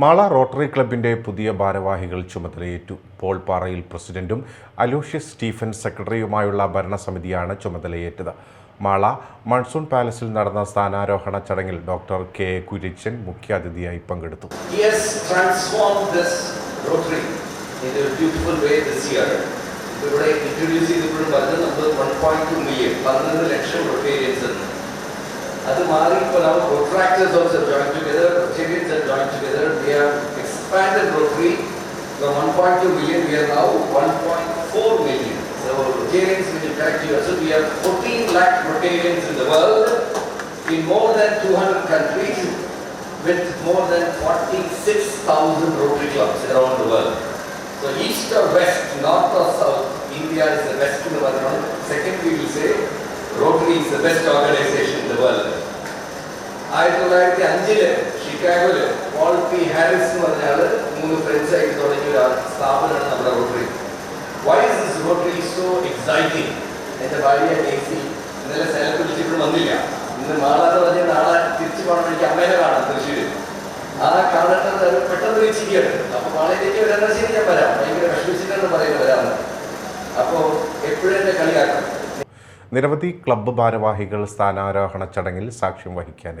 Mala rotary ക്ലബിന്റെ പുതിയ ഭാരവാഹികൾ ചുമതലയേറ്റു. പോൾ പാറയിൽ പ്രസിഡന്റും അലോഷ്യസ് സ്റ്റീഫൻ സെക്രട്ടറിയുമായുള്ള ഭരണസമിതിയാണ് ചുമതലയേറ്റത്. മാള മൺസൂൺ പാലസിൽ നടന്ന സ്ഥാനാരോഹണ ചടങ്ങിൽ ഡോക്ടർ കെ കുരിച്ചൻ മുഖ്യാതിഥിയായി പങ്കെടുത്തു. മില്യൺ അത് മാറി ഇപ്പോൾ നമ്മൾ rotaractors also join together expanded Rotary from 1.2 million, we are now 1.4 million. So Rotarians will attract you. So we have 14 lakh Rotarians in the world, in more than 200 countries, with more than 46,000 Rotary clubs around the world. So east or west, north or south, India is the best in the world. Second, we will say Rotary is the best organization in the world. ആയിരത്തി തൊള്ളായിരത്തി അഞ്ചിൽ ഷിക്കാഗോയിൽ Paul P Haris എന്ന് മൂന്ന് friends ആയിട്ട് തുടങ്ങിയ ഒരു സ്ഥാപനമാണ് നമ്മുടെ Rotary why is this Rotary so exciting എന്റെ ഭാര്യ ഡേസി ഇന്നലെ സ്ഥലത്ത് വിളിച്ചിട്ട് വന്നില്ല. ഇന്ന് മാളാന്ന് പറഞ്ഞ നാളെ തിരിച്ചു പോകണം എനിക്ക് അമ്മേനെ കാണാം തൃശ്ശൂര്. ആ കാലഘട്ടത്തിൽ പെട്ടെന്ന് വിളിച്ചിരിക്കുകയാണ്. അപ്പൊ മാളയിലേക്ക് വരാൻ ശരി ഞാൻ വരാം. ഭയങ്കര വിഷമിച്ചിട്ടാണ് പറയുന്നത് വരാമെന്ന്. അപ്പോ എപ്പോഴും എന്നെ കളിയാക്കും. നിരവധി ക്ലബ്ബ് ഭാരവാഹികൾ സ്ഥാനാരോഹണ ചടങ്ങിൽ സാക്ഷ്യം വഹിക്കാനെത്തി